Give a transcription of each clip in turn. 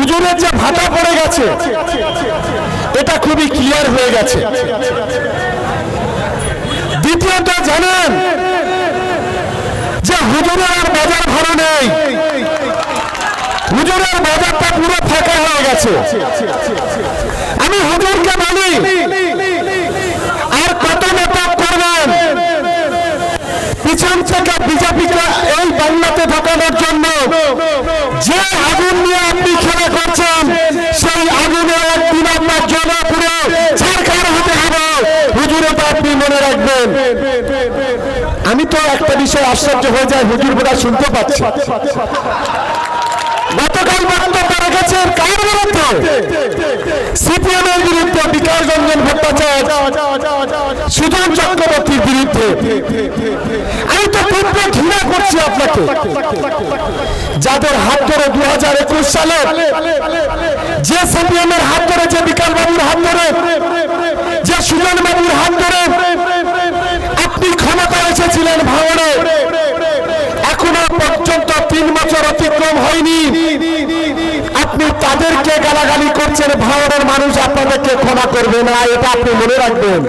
হুজুরের যে ভাতা পড়ে গেছে, এটা খুবই ক্লিয়ার হয়ে গেছে। দ্বিতীয়ত জানেন যে হুজুরের আর বাজার ভালো নেই। হুজুরের বাজারটা পুরো ফাঁকা হয়ে গেছে। আমি হুজুরকে বলি, আর কত নাটক করবেন? পিছন থেকে বিজেপিকে এই বাংলাতে ঢোকানোর জন্য যে আগুন নিয়ে আপনি খেলা করছেন সেই আগুনে একদিন আপনার জন্য পুরো ছাড়খাড় হতে হবে হুজুর এটা আপনি মনে রাখবেন আমি তো একটা বিষয় আশ্চর্য হয়ে যায় হুজুর বোধহয় শুনতে পাচ্ছি। গতকাল বক্তব্য রেখেছেন কার বিরুদ্ধে? সিপিএম এর বিরুদ্ধে বিকাশ রঞ্জন ভট্টাচার্য সুজন চক্রবর্তীর বিরুদ্ধে। আমি তো যাদের হাত ধরে দু হাজার একুশ সালে যে সিপিএম এর হাত ধরে, যে বিকাশ বাবুর হাত ধরে, যে সুজন বাবুর হাত ধরে এসেছিলেন ভাঙড়ে। এখনও পর্যন্ত তিন বছর অতিক্রম হয়নি। আপনি তাদেরকে গালাগালি করছেন, ভাঙড়ের মানুষ আপনাদেরকে ক্ষমা করবে না, এটা আপনি মনে রাখবেন।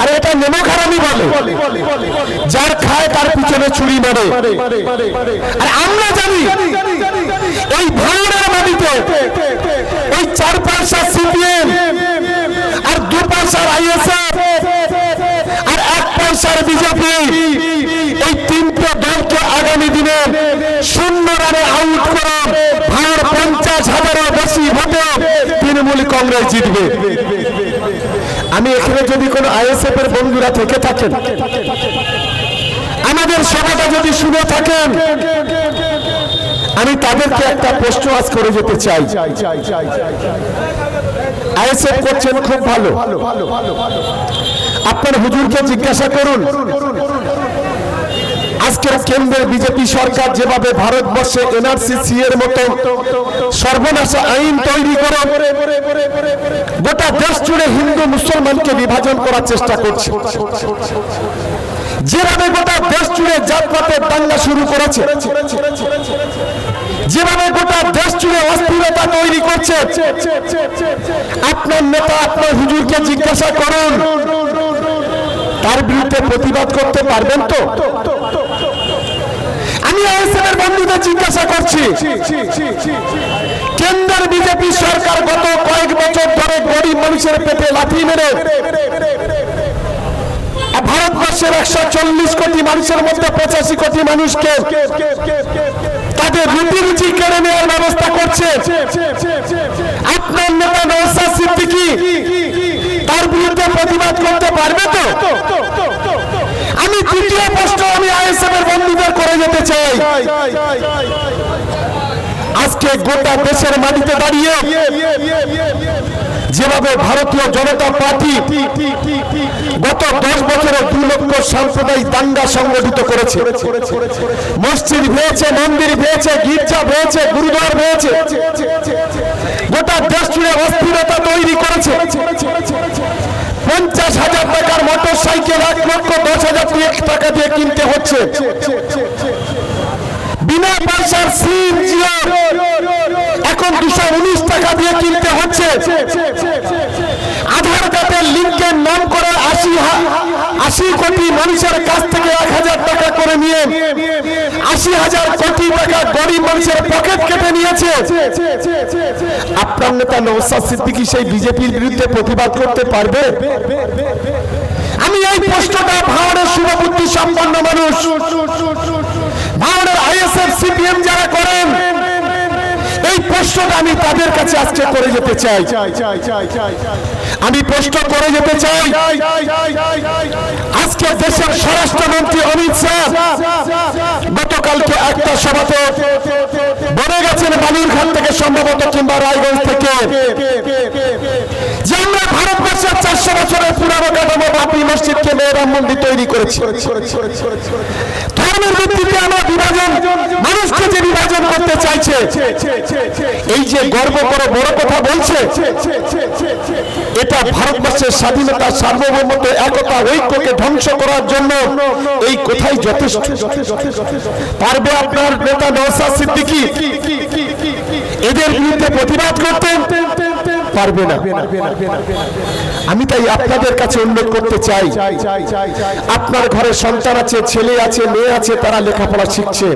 আরে এটা নেমো খারাপই বলে। যার খায় তার পিছনে ছুরি মারে। আর আমরা জানি এই ভাঙড়ের মাটিতে, ওই চার পাঁচটা সিপিএম আর দু পাঁচটার আইএসএফ পয়সার বিজেপি, এই তিনটে দলকে আগামী দিনে শূন্য রানে আউট করে ভারত পঞ্চাশ হাজারের বেশি ভোটে তৃণমূল কংগ্রেস জিতবে। আমি এখানে যদি কোনো আইএসএফ এর বন্ধুরা থেকে থাকেন, আমাদের সভাটা যদি শুনে থাকেন, আমি তাদেরকে একটা প্রশ্ন আজ করে যেতে চাই। আইএসএফ করছেন খুব ভালো। আপনার হুজুরকে জিজ্ঞাসা করুন। আজকের কেন্দ্রের বিজেপি সরকার যেভাবে ভারতবর্ষে এনআরসি সি এর মতো সর্বনাশা আইন তৈরি করে, গোটা দেশ জুড়ে হিন্দু মুসলমানকে বিভাজন করার চেষ্টা করছে। যেভাবে গোটা দেশ জুড়ে জাতপাতের দাঙ্গা শুরু করেছে, যেভাবে গোটা দেশ জুড়ে অস্থিরতা তৈরি করছে, আপনার নেতা, আপনার হুজুরকে জিজ্ঞাসা করুন। তার বিরুদ্ধে প্রতিবাদ করতে পারবেন তো? আমি আইএসএফের বন্ধুদের জিজ্ঞাসা করছি, কেন্দ্রের বিজেপি সরকার গত কয়েক বছর ধরে গরিব মানুষের পেটে লাথি মেরে, ভারতবর্ষের একশো চল্লিশ কোটি মানুষের মধ্যে পঁচাশি কোটি মানুষকে তাদের রুটি রুচি কেড়ে নেওয়ার ব্যবস্থা করছে। আপনার নেতা নৌসাদ সিদ্দিকি তার বিরুদ্ধে প্রতিবাদ করতে পারবে তো? আমি তৃতীয় প্রশ্ন আমি আইএসএফ এর বন্ধুদের করে যেতে চাই। আজকে গোটা দেশের মাটিতে দাঁড়িয়ে যেভাবে ভারতীয় জনতা পার্টি গত দশ বছরে দু লক্ষ সাম্প্রদায়িক দাঙ্গা সংগঠিত করেছে। মসজিদ ভেয়েছে মন্দির ভেয়েছে গির্জা ভেয়েছে গুরুদ্বার ভেয়েছে গোটা দেশ জুড়ে অস্থিরতা তৈরি করেছে। পঞ্চাশ হাজার টাকার মোটর সাইকেল এক লক্ষ দশ হাজার টাকা দিয়ে কিনতে হচ্ছে। বিনা পয়সার সিম, জিও, এখন দুশো উনিশ টাকা দিয়ে কিনতে হচ্ছে। আধার কার্ডের লিঙ্কের নাম করে আশি আশি কোটি মানুষের কাছ থেকে এক হাজার টাকা করে নিয়ে আশি হাজার কোটি টাকা গরিব মানুষের পকেট কেটে নিয়েছে। প্রতিবাদ করতে পারবে? আমি এই প্রশ্নটা ভারতের শুভবুদ্ধি সম্পন্ন মানুষ। ভারতের আইএসএফ, সিপিএম যারা করেন এই প্রশ্নটা আমি তাদের কাছে আজকে করে যেতে চাই। আমি প্রশ্ন করে যেতে চাই। আজকে দেশের স্বরাষ্ট্রমন্ত্রী অমিত শাহ গতকালকে একটা সভাতে বলে গেছেন বালুরঘাট থেকে সম্ভবত কিংবা রায়গঞ্জ থেকে। যে আমরা ভারতবর্ষের চারশো বছরের পুরানো কাঠামো বাপি মসজিদকে মেয়েরাম মন্দির তৈরি করেছি। ভিত্তিতে আমরা বিভাজন, মানুষকে যে বিভাজন করতে চাইছে, এই যে গর্ব করে বড় কথা বলছে, এটা ভারতবর্ষের স্বাধীনতা সার্বভৌমত্ব, একতা, ঐক্যকে ধ্বংস করার জন্য এই কথাই যথেষ্ট। পারবে আপনার নেতা নওসাদ সিদ্দিকী? এদের বিরুদ্ধে প্রতিবাদ করতে পারবে না। আমি তাই আপনাদের কাছে উল্লেখ করতে চাই। আপনার ঘরে সন্তান আছে ছেলে আছে মেয়ে আছে তারা লেখাপড়া শিখছে।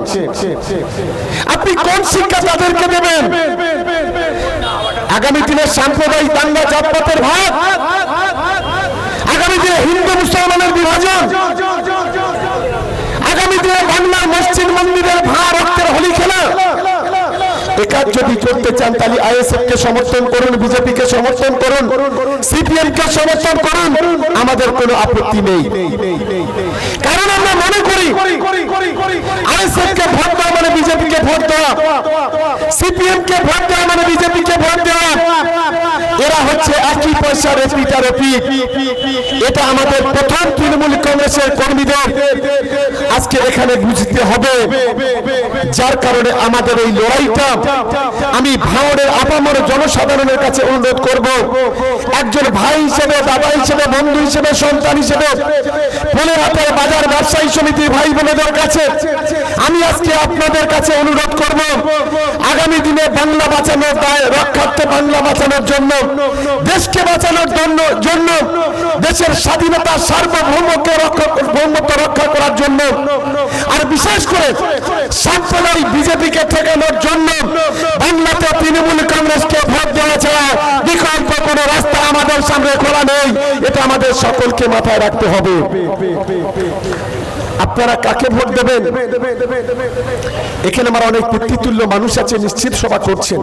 আপনি কোন শিক্ষা তাদেরকে দেবেন? আগামী দিনে সাম্প্রদায়িক দাঙ্গা জাতপাতের ভাগ। আগামী দিনে হিন্দু মুসলমানের বিভাজন। আগামী দিনে বাংলার মসজিদ মন্দিরের ভা রক্তের হোলি খেলা একাজ যদি করতে চান, তাহলে আইএসএফ কে সমর্থন করুন বিজেপি কে সমর্থন করুন সিপিএম কে সমর্থন করুন, আমাদের কোনো আপত্তি নেই। কারণ আমরা মনে করি আইএসএফ কে ভোট দেওয়া মানে বিজেপি কে ভোট দেওয়া সিপিএম কে ভোট দেওয়া মানে বিজেপি কে ভোট দেওয়া। এরা হচ্ছে একই রেপিটার রেপিট এটা আমাদের প্রথম তৃণমূল কংগ্রেসের কর্মীদের আজকে এখানে বুঝতে হবে। যার কারণে আমাদের এই লড়াইটা আমি ভাঙড়ের আপামর জনসাধারণের কাছে অনুরোধ করব। একজন ভাই হিসেবে, দাদা হিসেবে, বন্ধু হিসেবে, সন্তান হিসেবে ফুলের হাতের বাজার ব্যবসায়ী সমিতির ভাই বোনেদের কাছে আমি আজকে আপনাদের কাছে অনুরোধ করব। আগামী দিনে বাংলা বাঁচানোর দায়, রক্ষার্থে বাংলা বাঁচানোর জন্য দেশকে বাঁচানোর জন্য জন্য, দেশের স্বাধীনতা, সার্বভৌমকে রক্ষা, ভৌমত্ব রক্ষা করার জন্য। আর বিশেষ করে সাম্প্রদায়িক বিজেপিকে ঠেকানোর জন্য বাংলাতে তৃণমূল কংগ্রেসকে ভোট দেওয়া ছাড়া বিকল্প কোনো রাস্তা আমাদের সামনে খোলা নেই। এটা আমাদের সকলকে মাথায় রাখতে হবে। আপনারা কাকে ভোট দেবেন? এখানে আমার অনেক পিতৃতুল্য মানুষ আছে, নিশ্চিত সভা করছেন।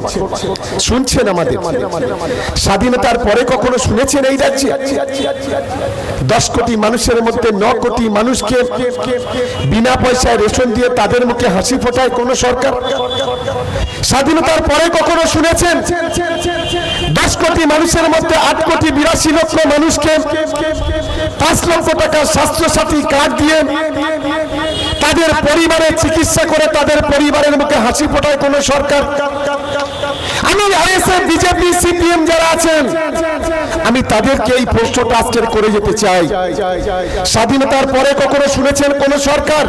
শুনছেন আমাদের। স্বাধীনতার পরে কখনো শুনেছেন এই রাজ্যে? দশ কোটি মানুষের মধ্যে ন কোটি মানুষকে বিনা পয়সায় রেশন দিয়ে তাদের মুখে হাসি ফোটায় কোন সরকার? স্বাধীনতার পরে কখনো শুনেছেন? দশ কোটি মানুষের মধ্যে আট কোটি বিরাশি লক্ষ মানুষকে পাঁচ লক্ষ টাকা স্বাস্থ্য সাথী কার্ড দিয়ে তাদের পরিবারের চিকিৎসা করে তাদের পরিবারের মুখে হাসি ফোটায় কোন সরকার। আমি বিজেপি, সিপিএম যারা আছেন, আমি তাদেরকে এই প্রশ্নটা আজকের করে যেতে চাই। স্বাধীনতার পরে কখনো শুনেছেন কোন সরকার?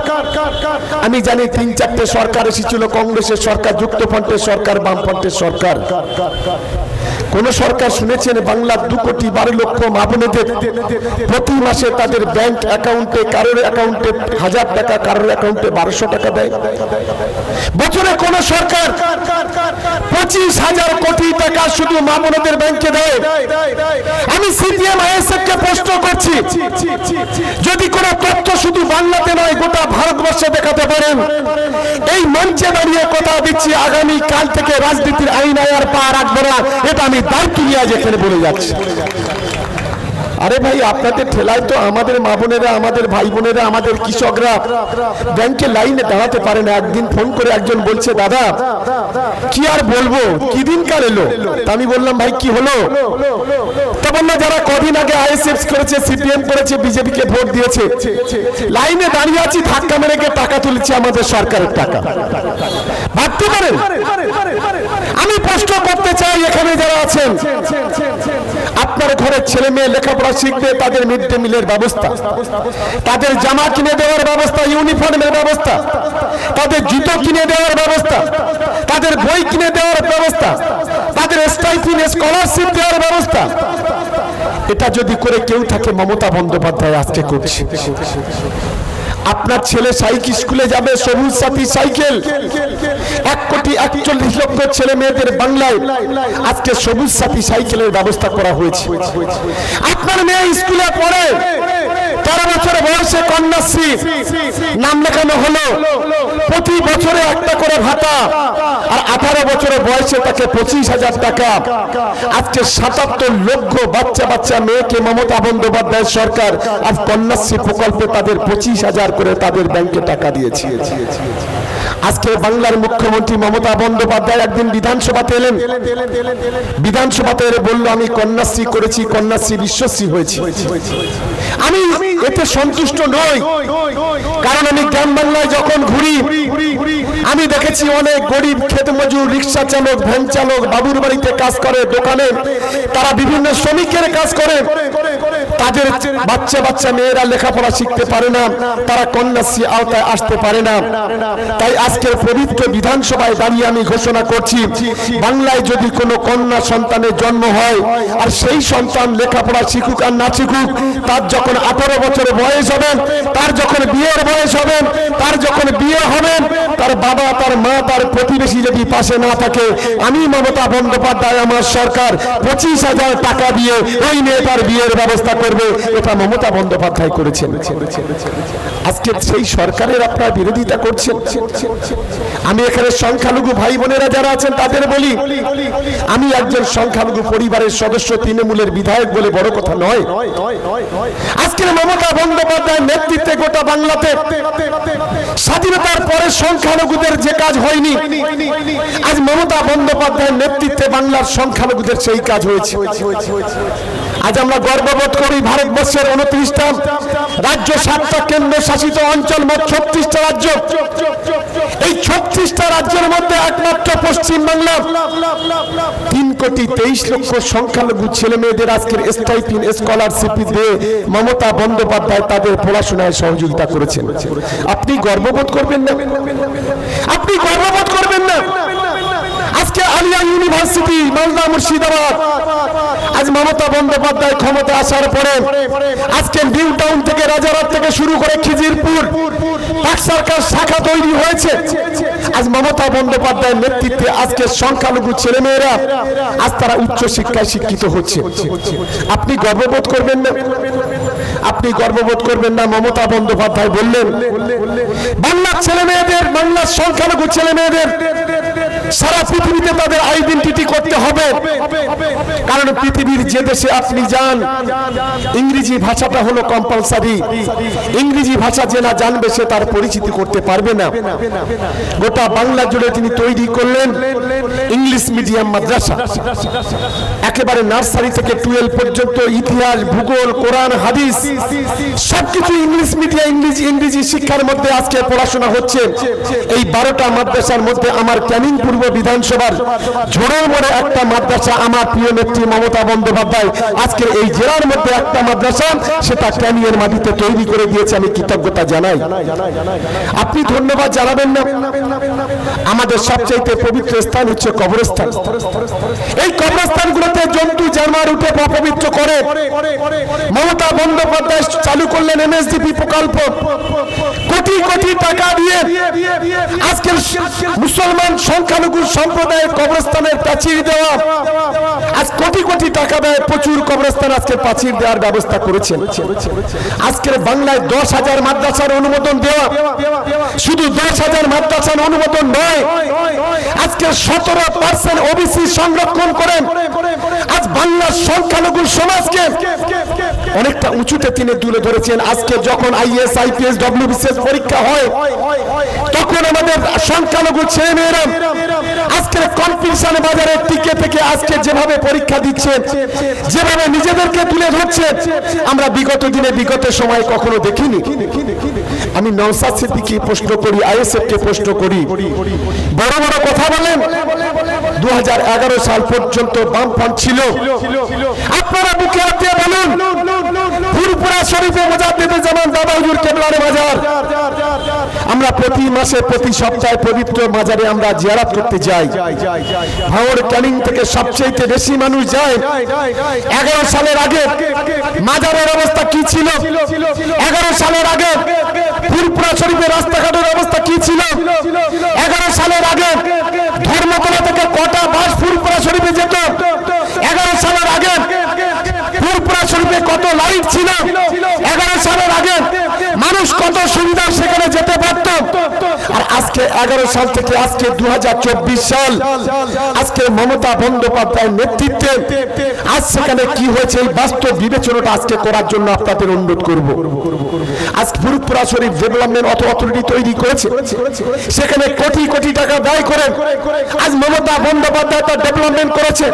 আমি জানি তিন চারটে সরকার এসেছিল, কংগ্রেসের সরকার, যুক্তফ্রন্টের সরকার, বামফ্রন্টের সরকার। কোন সরকার শুনেছেন বাংলার দু কোটি বারো লক্ষ মা বোনেদের প্রতি মাসে তাদের ব্যাংক অ্যাকাউন্টে, কারোর অ্যাকাউন্টে হাজার টাকা, কারোর অ্যাকাউন্টে বারোশো টাকা দেয়? বছরে কোন সরকার পঁচিশ হাজার কোটি টাকা শুধু মা বোনেদের ব্যাংকে দেয়? আমি সিপিএম, আইএসএফ কে প্রশ্ন করছি, যদি কোন তথ্য শুধু বাংলাতে নয়, গোটা ভারতবর্ষে দেখাতে পারেন, এই মঞ্চে দাঁড়িয়ে কথা দিচ্ছি আগামী কাল থেকে রাজনীতির আইন আয়ার পা রাখব না, এটা আমি বলে যাচ্ছি। আরে ভাই, আপনাদের ঠেলায় তো আমাদের মা বোনেরা, আমাদের ভাই বোনেরা, আমাদের কৃষকরা ব্যাংকে লাইনে দাঁড়াতে পারে না। একদিন ফোন করে একজন বলছে, দাদা, কি আর বলব? কি দিন কাল এলো আমি বললাম, ভাই, কি হলো? তা বলল, যারা কদিন আগে আইএসএফ করেছে, সিপিএম করেছে বিজেপি কে ভোট দিয়েছে, লাইনে দাঁড়িয়ে আছি, ধাক্কা মেরে টাকা তুলেছে আমাদের সরকারের টাকা। ভাবতে পারেন? প্রশ্ন করতে চাই এখানে যারা আছেন। আপনার ঘরের ছেলে মেয়ে লেখাপড়া শিখবে, তাদের মিড ডে মিলের ব্যবস্থা। তাদের জামা কিনে দেওয়ার ব্যবস্থা, ইউনিফর্মের ব্যবস্থা। তাদের জুতো কিনে দেওয়ার ব্যবস্থা। তাদের বই কিনে দেওয়ার ব্যবস্থা। তাদের স্টাইফিন স্কলারশিপ দেওয়ার ব্যবস্থা। এটা যদি করে কেউ থাকে মমতা বন্দ্যোপাধ্যায় আজকে করছে। আপনার ছেলে সাইকেল স্কুলে যাবে, সবুজ সাথী সাইকেল। এক কোটি একচল্লিশ লক্ষ ছেলে মেয়েদের বাংলায় আজকে সবুজ সাথী সাইকেলের ব্যবস্থা করা হয়েছে। আপনার মেয়ে স্কুলে পড়ে তেরো বছর বয়সে কন্যাশ্রী। নাম লেখানো হলো, প্রতি বছরে একটা করে ভাতা, আর আঠারো বছরের বয়সে তাকে পঁচিশ হাজার টাকা। আজকে সাতাত্তর লক্ষ বাচ্চা বাচ্চা মেয়েকে মমতা বন্দ্যোপাধ্যায় সরকার আজ কন্যাশ্রী প্রকল্পে তাদের পঁচিশ হাজার করে তাদের ব্যাংকে টাকা দিয়েছে। আজকে বাংলার মুখ্যমন্ত্রী মমতা বন্দ্যোপাধ্যায় একদিন বিধানসভাতে এলেন। বিধানসভাতে বলল, আমি কন্যাশ্রী করেছি, কন্যাশ্রী বিশ্বশ্রী হয়েছি। আমি এতে সন্তুষ্ট নই। কারণ আমি গ্রাম বাংলায় যখন ঘুরি আমি দেখেছি অনেক গরিব খেত মজুর রিক্সা চালক ভ্যান চালক বাবুর বাড়িতে কাজ করে দোকানে। তারা বিভিন্ন শ্রমিকের কাজ করে। তাদের বাচ্চা বাচ্চা মেয়েরা লেখাপড়া শিখতে পারে না। তারা কন্যাশ্রী আওতায় আসতে পারে না। তাই আজকের পবিত্র বিধানসভায় দাঁড়িয়ে আমি ঘোষণা করছি বাংলায় যদি কোনো কন্যা সন্তানের জন্ম হয় আর সেই সন্তান লেখাপড়া শিখুক আর না শিখুক তার যখন আঠারো বছর বয়স হবেন তার যখন বিয়ের বয়স হবেন তার যখন বিয়ে হবেন তার বাবা, তার মা, তার প্রতিবেশী যদি পাশে না থাকে, আমি মমতা বন্দ্যোপাধ্যায়, আমার সরকার পঁচিশ হাজার টাকা দিয়ে ওই মেয়ে তার বিয়ের ব্যবস্থা করবে। এটা মমতা বন্দ্যোপাধ্যায় করেছেন। আজকে সেই সরকারের আপনারা বিরোধিতা করছেন। আমি এখানে সংখ্যালঘু ভাই বোনেরা যারা আছেন, তাদের বলি, আমি একজন সংখ্যালঘু পরিবারের সদস্য, তৃণমূলের বিধায়ক বলে বড় কথা নয়। আজকের মমতা বন্দ্যোপাধ্যায় নেতৃত্বে গোটা বাংলাতে স্বাধীনতার পরে সংখ্যালঘুদের যে কাজ হয়নি, আজ মমতা বন্দ্যোপাধ্যায়ের নেতৃত্বে বাংলার সংখ্যালঘুদের সেই কাজ হয়েছে। আজ আমরা গর্ববোধ করি ভারতবর্ষের উনত্রিশটা রাজ্য সাতটা কেন্দ্র শাসিত অঞ্চল মোট ছত্রিশটা রাজ্য। এই ছত্রিশটা রাজ্যের মধ্যে একমাত্র পশ্চিম বাংলা তিন কোটি তেইশ লক্ষ সংখ্যালঘু ছেলে মেয়েদের আজকের স্টাইপিন স্কলারশিপ দিয়ে মমতা বন্দ্যোপাধ্যায় তাদের পড়াশোনায় সহযোগিতা করেছেন। আপনি গর্ববোধ করবেন না? আপনি গর্ববোধ করবেন না? আজকে আলিয়া ইউনিভার্সিটি, মালদা মুর্শিদাবাদ। আজ মমতা বন্দ্যোপাধ্যায় ক্ষমতা আসার পরে আজকে নিউ টাউন থেকে রাজারহাট থেকে শুরু করে খিজিরপুর, পাক সরকার শাখা তৈরি হয়েছে। আজ মমতা বন্দ্যোপাধ্যায়ের নেতৃত্বে আজকে সংখ্যালঘু ছেলেমেয়েরা আজ তারা উচ্চ শিক্ষায় শিক্ষিত হচ্ছে। আপনি গর্ববোধ করবেন না? আপনি গর্ববোধ করবেন না? মমতা বন্দ্যোপাধ্যায় বললেন, বাংলার ছেলে মেয়েদের বাংলার সংখ্যালঘু ছেলে মেয়েদের সারা পৃথিবীতে তাদের আইডেন্টিটি করতে হবে। কারণ পৃথিবীর যে দেশে আপনি যান, ইংরেজি ভাষাটা হলো কম্পালসারি ইংরেজি ভাষা যে না জানবে সে তার পরিচিতি করতে পারবে না। গোটা বাংলা জুড়ে তিনি তৈরি করলেন ইংলিশ মিডিয়াম মাদ্রাসা। একেবারে নার্সারি থেকে টুয়েলভ পর্যন্ত ইতিহাস, ভূগোল, কোরআন, হাদিস, সবকিছু ইংলিশ মিডিয়া, ইংরেজি ইংরেজি শিক্ষার মধ্যে আজকে পড়াশোনা হচ্ছে। এই বারোটা মাদ্রাসার মধ্যে আমার ক্যানিং পূর্ব বিধানসভার ঝোড়ের মোড়ে একটা মাদ্রাসা আমার প্রিয় নেত্রী মমতা বন্দ্যোপাধ্যায় আজকে এই জেলার মধ্যে একটা মাদ্রাসা, সেটা ক্যানিংয়ের মাটিতে তৈরি করে দিয়েছে, আমি কৃতজ্ঞতা জানাই। আপনি ধন্যবাদ জানাবেন না। আমাদের সবচাইতে পবিত্র স্থান হচ্ছে কবরস্থান। এই কবরস্থানগুলোতে জন্তু, জানোয়ার উঠে অপবিত্র করে। মমতা বন্দ্যোপাধ্যায় চালু করলেন এমএসডিপি প্রকল্প। কোটি কোটি টাকা দিয়ে আজকের মুসলমান সংখ্যালঘু সম্প্রদায়ের কবরস্থানের প্রাচীর দেওয়া, আজ কোটি কোটি টাকা দেয় প্রচুর কবরস্থান আজকে প্রাচীর দেওয়ার ব্যবস্থা করেছেন। আজকের বাংলায় দশ হাজার মাদ্রাসার অনুমোদন দেওয়া শুধু দশ হাজার মাদ্রাসার অনুমোদন নয় আজকে সতেরো পার্সেন্ট ওবিসি সংরক্ষণ করেন। আজ বাংলার সংখ্যালঘু সমাজকে অনেকটা উঁচুতে তিনি তুলে ধরেছেন। আজকে যখন আইএস আইপিএস ডব্লিউবিসিএস পরীক্ষা হয়, তখন আমাদের সংখ্যালঘু ছেলে মেয়েরা আজকে কম্পিটিশন বাজারে টিকে থেকে আজকে যেভাবে পরীক্ষা দিচ্ছে, যেভাবে নিজেদেরকে তুলে ধরছে, আমরা বিগত দিনে, বিগত সময় কখনো দেখিনি। আমি নওসাদ সিদ্দিকি প্রশ্ন করি আইএসএফ কে প্রশ্ন করি। বড় বড় কথা বলেন দু হাজার এগারো সাল পর্যন্ত বামপন্থ ছিল। আপনারা বুকে হাত বলুন ফুরপুরা শরীফে মোজাদ্দেদে যেমন দাদা হুজুর কেবলার বাজার। আমরা প্রতি মাসে, প্রতি সপ্তাহে পবিত্র মাজারে আমরা জিয়ারাত করতে যাই। ভাঙড় ক্যানিং থেকে সবচেয়ে বেশি মানুষ যায়। এগারো সালের আগে মাজারের অবস্থা কি ছিল? এগারো সালের আগে ফুরপুরা শরীফের রাস্তাঘাটের অবস্থা কি ছিল? এগারো সালের আগে ধর্মতলা থেকে কটা বাস ফুরপুরা শরীফে যেত? এগারো সালের শরীফে কত লাইট ছিল? এগারো সালের আগে মানুষ কত সুন্দর সেখানে যেতে পারত? আর আজকে এগারো সাল থেকে আজকে দু হাজার চব্বিশ সাল, আজকে মমতা বন্দ্যোপাধ্যায়ের নেতৃত্বে আজ সেখানে কি হয়েছে এই বাস্তব বিবেচনাটা আজকে করার জন্য আপনাদের অনুরোধ করব। আজ ফুরপুরা শরীফ ডেভেলপমেন্ট অথ অথরিটি তৈরি করেছে। সেখানে কোটি কোটি টাকা ব্যয় করে আজ মমতা বন্দ্যোপাধ্যায় তার ডেভেলপমেন্ট করেছে।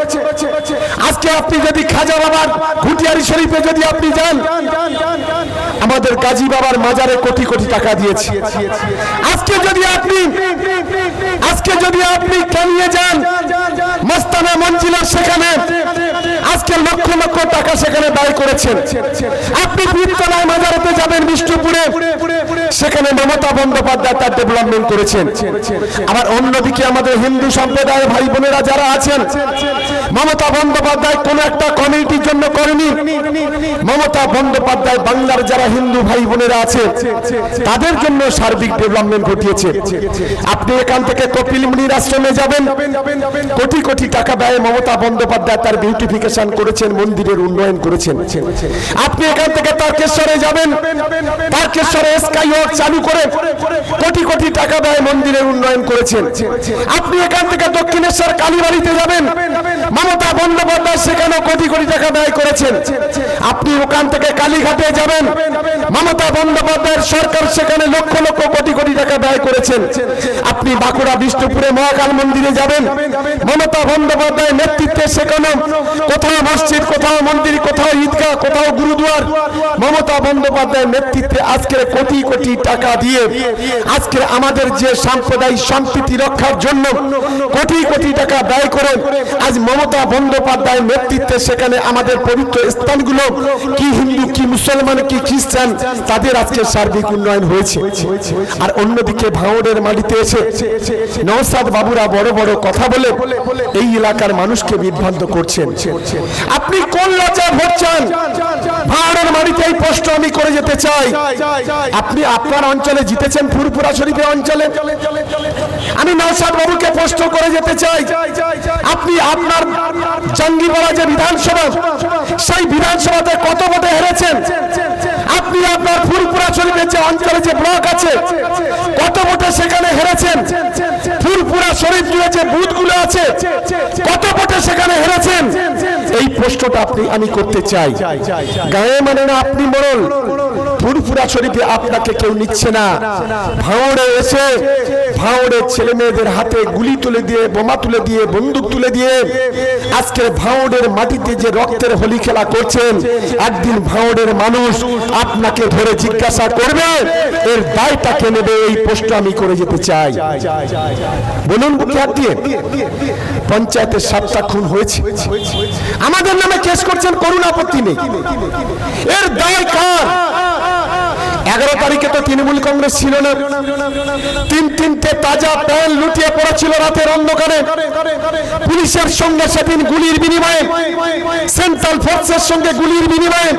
আজকে আপনি যদি খাজা বাবার ঘুটিয়ারি শরীফে যদি আপনি যান, আমাদের গাজী বাবার মাজারে কোটি কোটি টাকা দিয়েছে। আজকে যদি আপনি আজকে যদি আপনি কানিয়ে যান, মস্তানা মঞ্জিলার সেখানে আজকে লক্ষ লক্ষ টাকা সেখানে ব্যয় করেছেন। আপনি বীরতলায় মাজারেতে যাবেন বিষ্ণুপুরে। সেখানে মমতা বন্দ্যোপাধ্যায় তার ডেভেলপমেন্ট করেছেন। আবার অন্যদিকে আমাদের হিন্দু সম্প্রদায়ের ভাই বোনেরা যারা আছেন, মমতা বন্দ্যোপাধ্যায় কোন একটা কমিটির জন্য করেনি। মমতা বন্দ্যোপাধ্যায় বাংলার যারা হিন্দু ভাই বোনেরা আছে, তাদের জন্য সার্বিক ডেভেলপমেন্ট ঘটিয়েছে। আপনি এখান থেকে কপিল মুনির আশ্রমে যাবেন। কোটি কোটি টাকা ব্যয়ে মমতা বন্দ্যোপাধ্যায় তার বিউটিফিকেশন করেছেন, মন্দিরের উন্নয়ন করেছেন। আপনি এখান থেকে তারকেশ্বরে যাবেন। তারকেশ্বরে স্কাই ওয়াক চালু করে কোটি কোটি টাকা ব্যয় মন্দিরের উন্নয়ন করেছেন। আপনি এখান থেকে দক্ষিণেশ্বর কালীবাড়িতে যাবেন। মমতা বন্দ্যোপাধ্যায় সেখানেও কোটি কোটি টাকা ব্যয় করেছেন। আপনি ওখান থেকে কালীঘাটে যাবেন। মমতা বন্দ্যোপাধ্যায়ের সরকার সেখানে লক্ষ লক্ষ কোটি কোটি টাকা ব্যয় করেছেন। আপনি বাঁকুড়া বিষ্ণুপুরে মহাকাল মন্দিরে যাবেন। মমতা বন্দ্যোপাধ্যায়ের নেতৃত্বে সেখানে কোথাও মসজিদ, কোথাও মন্দির, কোথাও ঈদগাহ, কোথাও গুরুদুয়ার। মমতা বন্দ্যোপাধ্যায়ের নেতৃত্বে আজকের কোটি কোটি টাকা দিয়ে আজকের আমাদের যে সাম্প্রদায়িক সম্প্রীতি রক্ষার জন্য কোটি কোটি টাকা ব্যয় করে আজ মমতা বন্দ্যোপাধ্যায়ের নেতৃত্বে সেখানে আমাদের পবিত্র স্থানগুলো, কি হিন্দু, কি মুসলমান, কি খ্রিস্টান, তাদের আজকে সার্বিক উন্নয়ন হয়েছে। আর অন্যদিকে ভাঙড়ের মাটিতে এসে নৌসাদ বাবুরা বড় বড় কথা বলে এই এলাকার মানুষকে বিভ্রান্ত করছেন। আপনি কোন লজ্জা ভোট চান? ভাঙড়ের মাটিতে এই প্রশ্ন আমি করে যেতে চাই। আপনি আপনার অঞ্চলে জিতেছেন ফুরপুরা শরীফের অঞ্চলে। আমি নৌসাদ বাবুকে প্রশ্ন করে যেতে চাই। আপনি আপনার জঙ্গিপাড়া যে বিধানসভা, সেই বিধানসভাতে কত ভোটে হেরেছেন? ফুরপুরা যে অঞ্চলে যে ব্লক আছে, কত ভোটে সেখানে হেরেছেন? ফুলপুরা শরীফ জুড়ে যে বুথগুলো আছে, কত ভোটে সেখানে হেরেছেন? প্রশ্নটা আপনি, আমি করতে চাই। গায়ে মানে না আপনি মরল ফুরফুরা শরীফে আপনাকে কেউ নিচ্ছে না। ভাঙড়ে এসে ভাঙড়ের ছেলে মেয়েদের হাতে গুলি তুলে দিয়ে, বোমা তুলে দিয়ে, বন্দুক তুলে দিয়ে আজকে ভাঙড়ের মাটিতে যে রক্তের হোলি খেলা করছেন, একদিন ভাঙড়ের মানুষ আপনাকে ধরে জিজ্ঞাসা করবে, এর দায়টা কে নেবে? এই প্রশ্ন আমি করে যেতে চাই। বলুন, বুকে হাত দিয়ে। পঞ্চায়েতের সাতটা খুন হয়েছে। আমাদের নামে কেস করছেন করুণ আপত্তি নেই। এর দায় কার? এগারো তারিখে তো তৃণমূল কংগ্রেস ছিল না। তিন তিনটে তাজা প্যান লুটিয়ে পড়েছিল রাতের অন্ধকারে। পুলিশের সঙ্গে সেদিন গুলির বিনিময়ে সেন্ট্রাল ফোর্সের সঙ্গে গুলির বিনিময়ে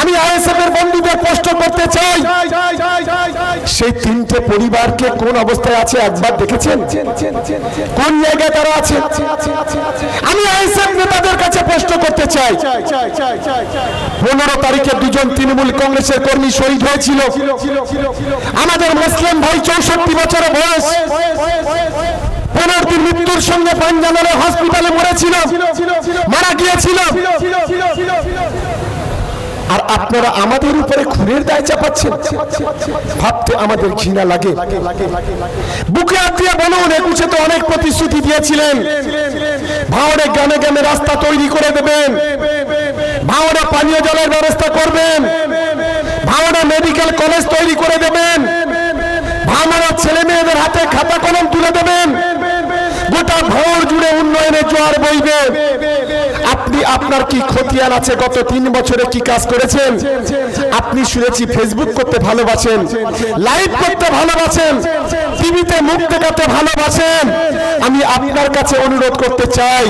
আমি আইএসএফ এর বন্ধুদের প্রশ্ন করতে চাই। সেই তিনটে পরিবারকে কোন অবস্থায় আছে একবার দেখেছেন? কোন জায়গায় তারা আছে? আমি আইএসএফ নেতাদের কাছে প্রশ্ন করতে চাই। পনেরো তারিখে দুজন তৃণমূল কংগ্রেসের কর্মী শহীদ হয়েছিল আমাদের মুসলিম ভাই চৌষট্টি বছরের বয়স। পনেরো মৃত্যুর সঙ্গে পাঞ্জাবের হসপিটালে মরেছিল মারা গিয়েছিল। আর আপনারা আমাদের উপরে খুনের দায় চাপাচ্ছেন। ভাবতে আমাদের ঘৃণা লাগে। বুকে হাত দিয়ে বলুন, একুশে তো অনেক প্রতিশ্রুতি দিয়েছিলেন। ভাওড়ে গ্রামে গ্রামে রাস্তা তৈরি করে দেবেন। ভাওড়ে পানীয় জলের ব্যবস্থা করবেন। ভাওড়ে মেডিকেল কলেজ তৈরি করে দেবেন। ভাওড়া ছেলে মেয়েদের হাতে খাতা কলম তুলে দেবেন। গোটা ভোর জুড়ে উন্নয়নের জোয়ার বইবে। আপনি আপনার কি খতিয়ান আছে? গত তিন বছরে কি কাজ করেছেন? আপনি শুনেছি ফেসবুক করতে ভালোবাসেন লাইভ করতে ভালোবাসেন টিভিতে মুখ দেখাতে ভালোবাসেন। আমি আপনার কাছে অনুরোধ করতে চাই,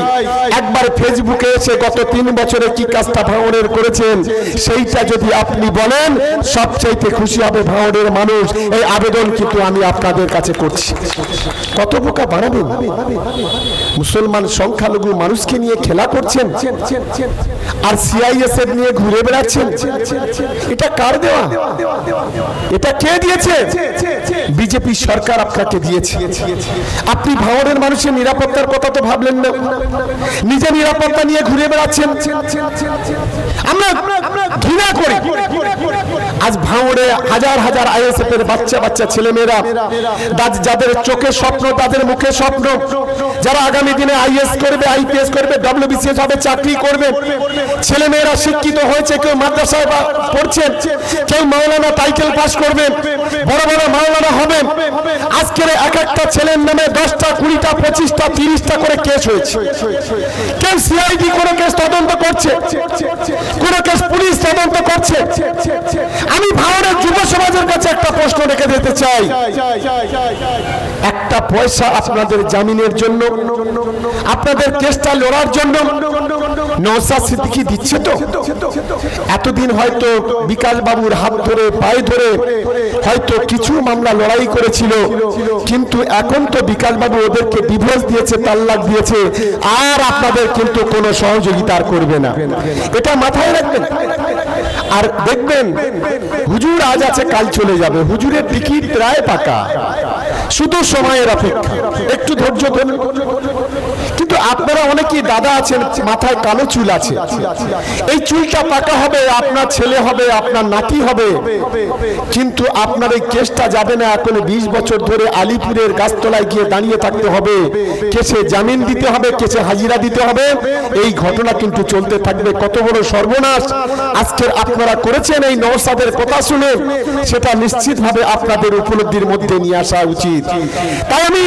একবার ফেসবুকে এসে গত তিন বছরে কি কাজটা ভাঙনের করেছেন, সেইটা যদি আপনি বলেন, সবচাইতে খুশি হবে ভাঙনের মানুষ। এই আবেদন কিন্তু আমি আপনাদের কাছে করছি। কত বোকা বানাবেন? মুসলমান, সংখ্যালঘু মানুষকে নিয়ে খেলা করছেন? আর সিআইএসএফ নিয়ে ঘুরে বেড়াচ্ছেন? এটা কার দেওয়া? এটা কে দিয়েছে? বিজেপি সরকার আপনাকে দিয়েছে। আপনি ভাঙনের মানুষের নিরাপত্তার কথা তো ভাবলেন না। নিজে নিরাপত্তা নিয়ে ঘুরে বেড়াচ্ছেন। আমরা ঘৃণা করি। ভাঙড়ে হাজার হাজার আইএসএফ এর বাচ্চা বাচ্চা ছেলেমেয়েরা যাদের চোখে স্বপ্ন, তাদের মুখে স্বপ্ন, যারা আগামী দিনে আইএস করবে আইপিএস করবে ডব্লিউবিসিএস হবে, চাকরি করবে, ছেলেমেয়েরা শিক্ষিত হয়েছে, কেউ মাদ্রাসায় পড়ছেন কেউ মাওলানা টাইটেল পাস করবে, বড় বড় মাওলানা হবে। আজকের এক একটা ছেলের নামে দশটা, কুড়িটা, পঁচিশটা, তিরিশটা করে কেস হয়েছে। কেউ সিআইডি কোনো কেস তদন্ত করছে, কোনো কেস পুলিশ তদন্ত করছে। আমি ভারতের যুব সমাজের কাছে একটা প্রশ্ন রেখে দিতে চাই। একটা পয়সা আপনাদের জামিনের জন্য, আপনাদের কেসটা লড়ার জন্য নৌসা সিদ্দিকি দিচ্ছে তো? এতদিন হয়তো বিকাশ বাবুর হাত ধরে, পায়ে ধরে হয়তো কিছু মামলা লড়াই করেছিল, কিন্তু এখন তো বিকাশ বাবু ওদেরকে ডিভোর্স দিয়েছে তাল্লাক দিয়েছে, আর আপনাদের কিন্তু কোনো সহযোগিতা আর করবে না। এটা মাথায় রাখবেন। আর দেখবেন, হুজুর আজ আছে, কাল চলে যাবে। হুজুরের টিকিট প্রায় পাকা। শুধু সময়ের অপেক্ষা। একটু ধৈর্য ধরুন। কিন্তু আপনারা অনেকেই দাদা আছেন, মাথায় কালো চুল আছে। এই চুলটা পাকা হবে, আপনার ছেলে হবে, আপনার নাতি হবে। কিন্তু আপনার এই কেসটা যাবে না, এখন বিশ বছর ধরে আলিপুরের গাছতলায় গিয়ে দাঁড়িয়ে থাকতে হবে। কেসে জামিন দিতে হবে, কেসে হাজিরা দিতে হবে। এই ঘটনা কিন্তু চলতে থাকবে। কত বড় সর্বনাশ। আজকের আপনারা করেছেন এই নৌসাদের কথা শুনে, সেটা নিশ্চিতভাবে আপনাদের উপলব্ধির মধ্যে নিয়ে আসা উচিত। তাই আমি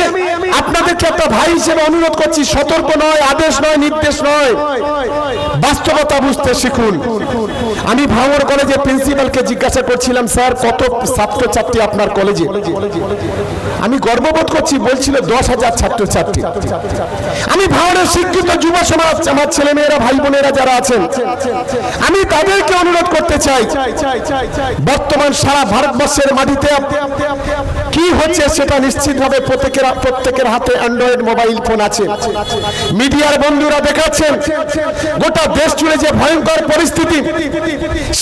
আপনাদেরকে একটা ভাই হিসেবে অনুরোধ করছি সতর্ক নয়, আদেশ নয়, নির্দেশ নয়। বাস্তবতা বুঝতে শিখুন। আমি ভাঙর কলেজে প্রিন্সিপালকে জিজ্ঞাসা করছিলাম, স্যার, কত ছাত্রছাত্রী আপনার কলেজে আমি গর্ববোধ করছি, বলছিল, দশ হাজার ছাত্রছাত্রী। আমি ভাঙড়ের শিক্ষিত যুব সমাজ, আমার ছেলে মেয়েরা ভাই বোনেরা যারা আছেন, আমি তাদেরকে অনুরোধ করতে চাই, বর্তমান সারা ভারতবর্ষের মাটিতে কি হচ্ছে সেটা নিশ্চিতভাবে প্রত্যেকের প্রত্যেকের হাতে অ্যান্ড্রয়েড মোবাইল ফোন আছে। মিডিয়ার বন্ধুরা দেখাচ্ছেন, গোটা দেশ জুড়ে যে ভয়ঙ্কর পরিস্থিতি,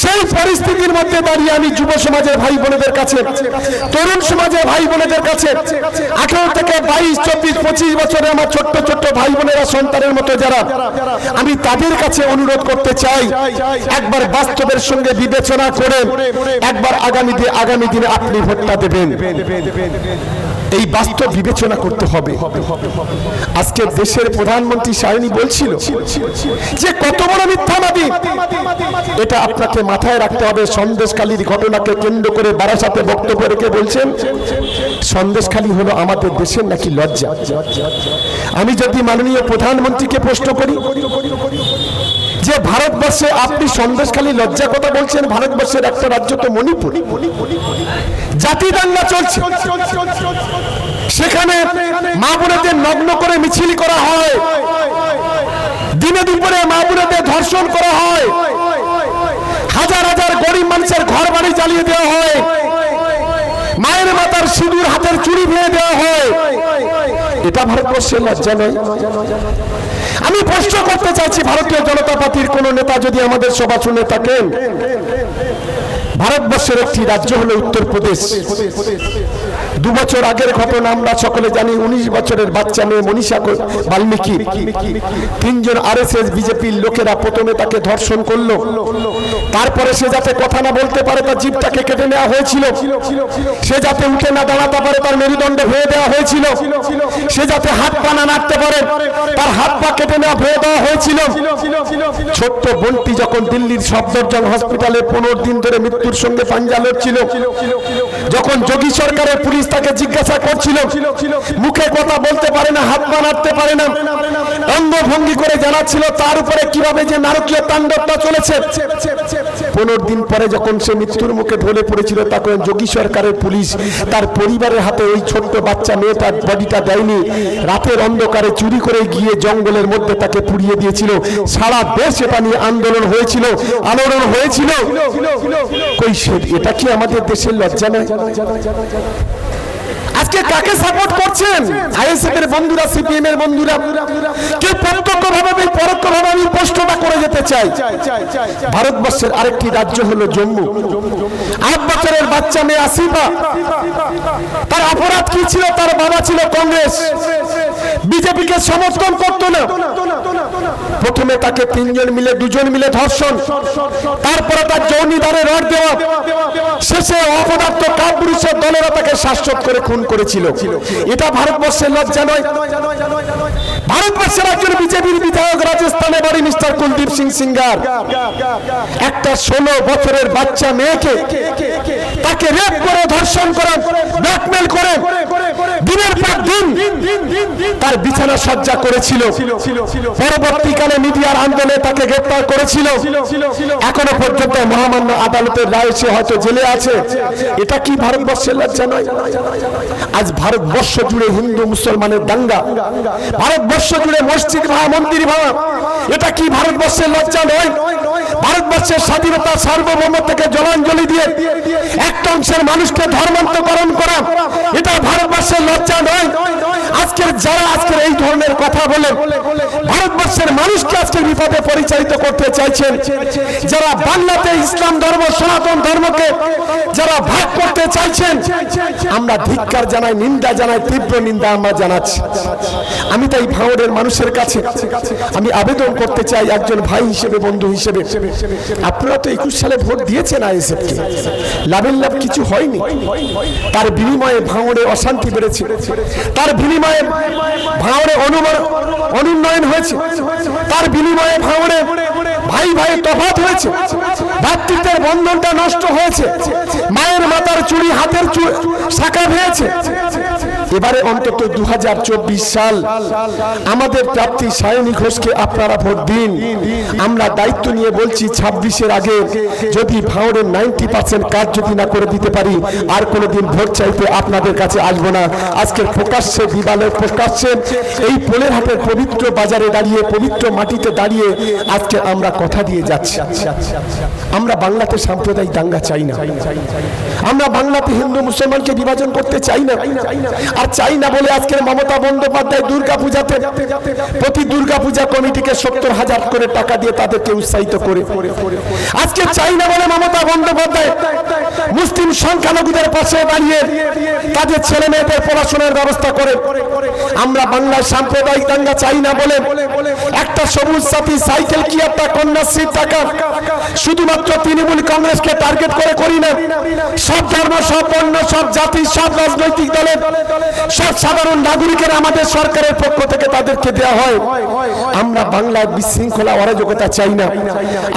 সেই পরিস্থিতির মধ্যে দাঁড়িয়ে আমি যুব সমাজের ভাই বোনেদের কাছে, তরুণ সমাজের ভাই বোনেদের কাছে, আঠারো থেকে বাইশ, চব্বিশ, পঁচিশ বছরে আমার ছোট্ট ছোট্ট ভাই বোনেরা, সন্তানের মতো যারা, আমি তাদের কাছে অনুরোধ করতে চাই, একবার বাস্তবের সঙ্গে বিবেচনা করে, একবার আগামী দিনে আগামী দিনে আপনি ভোটটা দেবেন। এই বাস্তব বিবেচনা করতে হবে। আজকে দেশের প্রধানমন্ত্রী সায়নী বলছিল যে কত বড় মিথ্যাবাদী এটা আপনাকে মাথায় রাখতে হবে। সন্দেশখালীর ঘটনাকে কেন্দ্র করে বারাসাতে বক্তব্য রেখে বলছেন, সন্দেশখালী হলো আমাদের দেশের নাকি লজ্জা। আমি যদি মাননীয় প্রধানমন্ত্রীকে প্রশ্ন করি যে ভারতবর্ষে আপনি সন্দেশখালী লজ্জা কথা বলছেন, ভারতবর্ষের একটা রাজ্য তো মণিপুর। জাতি দাঙ্গা চলছে। সেখানে মা বোনেদের নগ্ন করে মিছিল করা হয়। দিনে দুপুরে মা বোনেদের ধর্ষণ করা হয়। হাজার হাজার গরিব মানুষের ঘর বাড়ি জ্বালিয়ে দেওয়া হয়। মায়ের মাতার সিঁদুর হাতের চুরি ভেঙে দেওয়া হয়। এটা ভারতবর্ষের লজ্জা নয়। আমি প্রশ্ন করতে চাইছি, ভারতীয় জনতা পার্টির কোন নেতা যদি আমাদের সভা শুনে থাকেন ভারতবর্ষের একটি রাজ্য হলো উত্তরপ্রদেশ। দু বছর আগের ঘটনা আমরা সকলে জানি, উনিশ বছরের বাচ্চা মেয়ে মনীষা বাল্মীকি। তিনজন আর এস এস বিজেপির লোকেরা প্রথমে তাকে ধর্ষণ করল। তারপরে সে যাতে কথা না বলতে পারে, তার জিভটাকে কেটে নেওয়া হয়েছিল। সে যাতে উঠে না দাঁড়াতে পারে, তার মেরুদণ্ড ভেঙে দেওয়া হয়েছিল। সে যাতে হাত পা না নাড়তে পারে, তার হাত পা কেটে নেওয়া ভেঙে দেওয়া হয়েছিল। ছোট্ট বোনটি যখন দিল্লির সফদরজং হসপিটালে পনেরো দিন ধরে মৃত্যুর সঙ্গে পাঞ্জা লড়ছিল। যখন যোগী সরকারের পুলিশ তাকে জিজ্ঞাসা করছিল, মুখে কথা বলতে পারে না, হাত পা পারে না, অঙ্গভঙ্গি করে জানাচ্ছিল, তার উপরে কীভাবে যে নারকীয় তাণ্ডবটা চলেছে পনেরো দিন পরে যখন সে মৃত্যুর মুখে ঢলে পড়েছিল তখন যোগী সরকারের পুলিশ তার পরিবারের হাতে ওই ছোট্ট বাচ্চা মেয়েটার বডিটা দেয়নি। রাতের অন্ধকারে চুরি করে গিয়ে জঙ্গলের মধ্যে তাকে পুড়িয়ে দিয়েছিল। সারা দেশ এটা নিয়ে আন্দোলন হয়েছিল, আলোড়ন হয়েছিল। এটা কি আমাদের দেশের লজ্জা নয় আজকে কাকে সাপোর্ট করছেন আইএসএফ ভারতবর্ষের আরেকটি রাজ্য হলো জম্মু। আট বছরের বাচ্চা মেয়ে আসিফা। তার অপরাধ কি ছিল? তার বাবা ছিল কংগ্রেস। বিজেপিকে সমর্থন করতো না। প্রথমে তাকে তিনজন মিলে, দুজন মিলে ধর্ষণ। তারপরে তার যৌনিদারে রড দেওয়া। শেষে অপদার্থ কাপুরুষের দলেরা তাকে শাশ্বত করে খুন করেছিল। এটা ভারতবর্ষের লজ্জা নয়। ভারতবর্ষের একজন বিজেপির বিধায়ক রাজস্থানে বাড়ি মিস্টার কুলদীপ সিং সিঙ্গার। একটা ষোলো বছরের বাচ্চা মেয়েকে তাকে রেপ করে, ধর্ষণ করে ব্ল্যাকমেল করে। দিনের পর দিন তার বিছানা সজ্জা করেছিল। পরবর্তীকালে মিডিয়ার আন্দোলনে তাকে গ্রেপ্তার করেছিল। এখনও পর্যন্ত মহামান্য আদালতের রায় সে হয়তো জেলে আছে। এটা কি ভারতবর্ষের লজ্জা নয়? আজ ভারতবর্ষ জুড়ে হিন্দু মুসলমানের দাঙ্গা। ভারতবর্ষ জুড়ে মসজিদ ভাঙা মন্দির ভাঙা। এটা কি ভারতবর্ষের লজ্জা নয়? ভারতবর্ষের স্বাধীনতা সার্বভৌমত্বকে জলাঞ্জলি দিয়ে একটা অংশের মানুষকে ধর্মান্তকরণ করা। এটা ভারতবর্ষের লজ্জা নয়। আজকের যারা আজকের এই ধরনের কথা বলে ভারতবর্ষের মানুষকে আজকে বিপদে পরিচালিত করতে চাইছেন। যারা বাংলাতে ইসলাম ধর্ম, সনাতন ধর্মকে যারা ভাগ করতে চাইছেন, আমরা ধিক্কার জানাই, নিন্দা জানাই, তীব্র নিন্দা আমরা জানাচ্ছি। আমি তাই ভাঙড়ের মানুষের কাছে আমি আবেদন করতে চাই একজন ভাই হিসেবে, বন্ধু হিসেবে। আপনারা তো একুশ সালে ভোট দিয়েছেন আইএসএফকে। লাভের লাভ কিছু হয়নি। তার বিনিময়ে ভাঙড়ে অশান্তি বেড়েছে। তার বিনিময়ে ভাঙড়ে অনুন্নয়ন হয়েছে। তার বিনিময়ে ভাঙড়ে ভাই ভাই তফাত হয়েছে। ভাতৃত্বের বন্ধনটা নষ্ট হয়েছে। মায়ের মাতার চুড়ি, হাতের শাখা হয়েছে এবারে অন্তত দু সাল আমাদের প্রাপ্তি সায়নী ঘোষকে আপনারা ভোট দিন। আমরা দায়িত্ব নিয়ে বলছি ছাব্বিশের আগে যদি ভাঁড়ের নাইনটি পার্সেন্ট কাজ যদি না করে দিতে পারি, আর কোনোদিন ভোট চাইতে আপনাদের কাছে আসব না। আজকের প্রকাশ্যে বিবালের প্রকাশ্যে এই পোলের হাটের পবিত্র বাজারে দাঁড়িয়ে, পবিত্র মাটিতে দাঁড়িয়ে আজকে আমরা কথা দিয়ে যাচ্ছি। আমরা বাংলাতে সাম্প্রদায়িক দাঙ্গা চাই না। আমরা বাংলাতে হিন্দু মুসলমানকে বিভাজন করতে চাই না। আর চাই না বলে আজকের মমতা বন্দ্যোপাধ্যায় দুর্গা পূজাতে প্রতি দুর্গা পূজা কমিটিকে সত্তর হাজার করে টাকা দিয়ে তাদেরকে উৎসাহিত করে। আজকে চাই না বলে মমতা বন্দ্যোপাধ্যায় মুসলিম সংখ্যালঘুদের পাশে দাঁড়িয়ে তাদের ছেলে মেয়েদের পড়াশোনার ব্যবস্থা করে। আমরা বাংলার সাম্প্রদায়িক দাঙ্গা চাই না বলে একটা সবুজ সাথী সাইকেল কি একটা কন্যাশ্রীর টাকা? শুধুমাত্র তৃণমূল কংগ্রেসকে টার্গেট করে করি না। সব ধর্ম, সব বর্ণ সব জাতি, সব রাজনৈতিক দলের, সব সাধারণ নাগরিকের আমাদের সরকারের পক্ষ থেকে তাদেরকে দেওয়া হয়। আমরা বাংলার বিশৃঙ্খলা, অরাজকতা চাই না।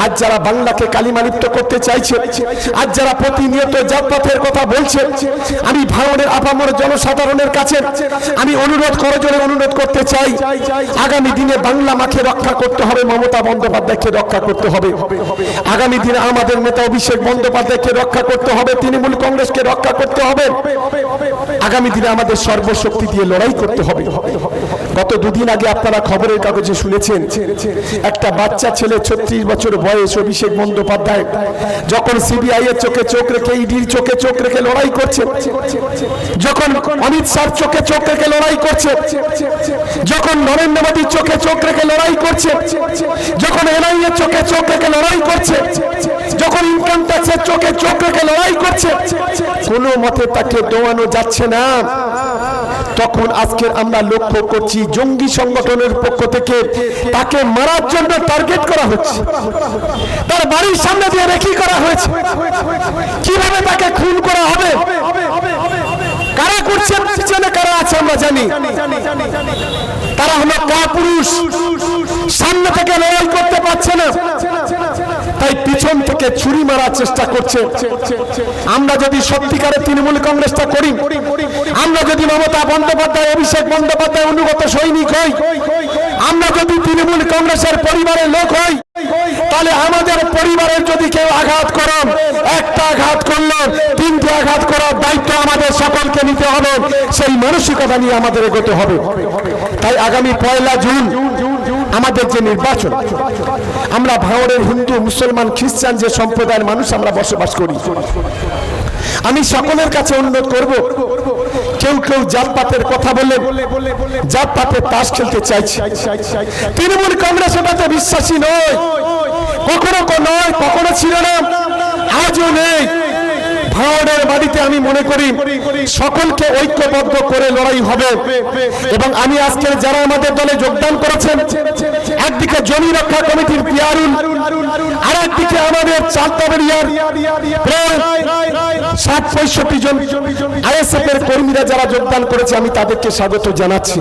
আজ যারা বাংলাকে কালিমালিপ্ত করতে চাইছে, আজ যারা প্রতিনিয়ত জাতপাতের কথা বলছে, আমি ভাঙনের আপামর জনসাধারণের কাছে, আমি অনুরোধ করজোরে অনুরোধ করতে চাই। আগামী দিনে বাংলা মাকে রক্ষা করতে হবে, মমতা বন্দ্যোপাধ্যায়কে রক্ষা করতে হবে। আগামী দিনে আমাদের নেতা অভিষেক বন্দ্যোপাধ্যায়কে রক্ষা করতে হবে, তৃণমূল কংগ্রেসকে রক্ষা করতে হবে। আগামী দিনে আমাদের সর্বশক্তি দিয়ে লড়াই করতে হবে। গত দুদিন আগে আপনারা খবরের কাগজে শুনেছেন, একটা বাচ্চা ছেলে ছত্রিশ বছর বয়স অভিষেক বন্দ্যোপাধ্যায়, যখন সিবিআই এর চোখে চোখ রেখে ইডির চোখে চোখ রেখে লড়াই করছে, যখন অমিত শাহ চোখে চোখ রেখে লড়াই করছে, যখন নরেন্দ্র মোদীর চোখে চোখ রেখে লড়াই করছে, যখন এনআই এর চোখে চোখ রেখে লড়াই করছে, যখন ইনকাম ট্যাক্সের চোখে চোখ রেখে লড়াই করছে, কোনো মতে তাকে দোয়ানো যাচ্ছে না। তখন আজকের আমরা লক্ষ্য করছি, জঙ্গি সংগঠনের পক্ষ থেকে তাকে মারার জন্য টার্গেট করা হচ্ছে। তার বাড়ির সামনে দিয়ে রেখি করা হয়েছে। কীভাবে তাকে খুন করা হবে? কারা করছে কারা আছে আমরা জানি। তারা হলো কাপুরুষ সামনে থেকে লড়াই করতে পারছে না। তাই পিছন থেকে ছুরি মারার চেষ্টা করছে। আমরা যদি সত্যিকারের তৃণমূল কংগ্রেসটা করি, আমরা যদি মমতা বন্দ্যোপাধ্যায়, অভিষেক বন্দ্যোপাধ্যায় অনুগত সৈনিক হই, আমরা যদি তৃণমূল কংগ্রেসের পরিবারের লোক হই, তাহলে আমাদের পরিবারের যদি কেউ আঘাত করেন একটা আঘাত করলে, তিনটে আঘাত করার দায়িত্ব আমাদের সকলকে নিতে হবে। সেই মানসিকতা নিয়ে আমাদের এগোতে হবে। তাই আগামী পয়লা জুন আমাদের যে নির্বাচন, আমরা ভাঙড়ের হিন্দু, মুসলমান, খ্রিস্টান যে সম্প্রদায়ের মানুষ আমরা বসবাস করি, আমি সকলের কাছে অনুরোধ করব, কেউ কেউ জাতপাতের কথা বলে, জাতপাতের তাস খেলতে চাইছে। তৃণমূল কংগ্রেস ওটাতে বিশ্বাসী নয়। কখনো নয়, কখনো ছিল না। আজও নেই। ভাওয়ারের বাড়িতে আমি মনে করি, সকলকে ঐক্যবদ্ধ করে লড়াই হবে। এবং আমি আজকের যারা আমাদের দলে যোগদান করেছেন, একদিকে জমি রক্ষা কমিটির পিয়ারুল আর একদিকে আমাদের চালতাবেরিয়ার ষাট পঁয়ষট্টি জন আইএসএফ এর কর্মীরা যারা যোগদান করেছে, আমি তাদেরকে স্বাগত জানাচ্ছি।